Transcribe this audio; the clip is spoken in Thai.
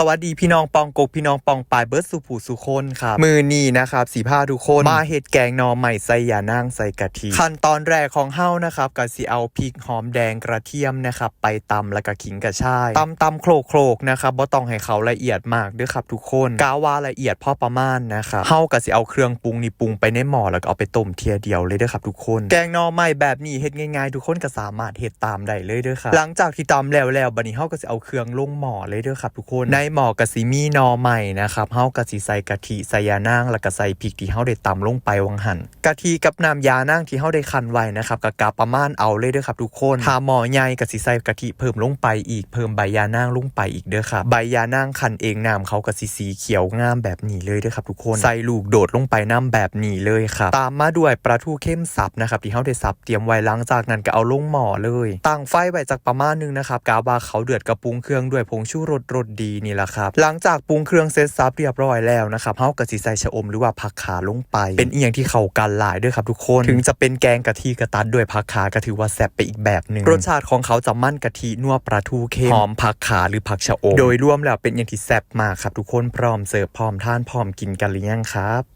สวัสดีพี่น้องปองกกพี่น้องปองปลายเบิร์ดสุผูสุคนครับมือนี้นะครับสีผ้าทุกคนมาเห็ดแกงหนอใหม่ใส่ยานางใส่กะทิขั้นตอนแรกของเฮานะครับก็สิเอาพริกหอมแดงกระเทียมนะครับไปตำแล้วก็ขิงกระชายตำตำโคลกโคลกนะครับบ่ต้องให้เขาละเอียดมากเด้อครับทุกคนกาว่าละเอียดพอประมาณนะครับเฮาก็สิเอาเครื่องปรุงนี่ปรุงไปในหม้อแล้วก็เอาไปต้มเทียเดียวเลยเด้อครับทุกคน แกงหนอใหม่แบบนี้เฮ็ดง่ายๆ ทุกคนก็สามารถเฮ็ดตามได้เลยเด้อครับหลังจากที่ตำแล้วแล้วบัดนี้เฮาก็สิเอาเครื่องลงหม้อเลยเด้อครับทุกคนในหม้อก็สิมีนอใหม่นะครับเฮาก็สิใส่กะทิใส่ยานางแล้วก็ใส่พริกที่เฮาได้ตำลงไปวังหันกะทิกับน้ำยานางที่เฮาได้คันไว้นะครับก็กะประมาณเอาเลยเด้อครับทุกคนถ้าหมอใหญ่ก็สิใส่กะทิเพิ่มลงไปอีกเพิ่มใบยานางลงไปอีกเด้อครับใบยานางคันเองน้ำเขาก็สิสีเขียวงามแบบนี้เลยเด้อครับทุกคนใส่ลูกโดดลงไปน้ำแบบนี้เลยครับตามมาด้วยปลาทูเข้มสับนะครับที่เฮาได้สับเตรียมไว้หลังจากนั้นก็เอาลงหม้อเลยตั้งไฟไว้จากประมาณหนึงนะครับกาว่าเขาเดือดกระปรุงเครื่องด้วยผงชูรสรสดีนี่แหละครับ หลังจากปรุงเครื่องเสร็จสับเรียบร้อยแล้วนะครับเฮาก็สิใส่ชะอมหรือว่าผักขาลงไป เป็นอีหยังที่เข้ากันหลายเด้วยครับทุกคน ถึงจะเป็นแกงกะทิกระตัดด้วยผักขาก็ถือว่าแซ่บไปอีกแบบหนึ่งรสชาติของเขาจะมั่นกะทินัวปลาทูเค็มหอมผักขาหรือผักชะอมโดยรวมแล้วเป็นอย่างที่แซ่บมากครับทุกคนพร้อมเสิร์ฟพร้อมทานพร้อมกินกันหรือยังครับ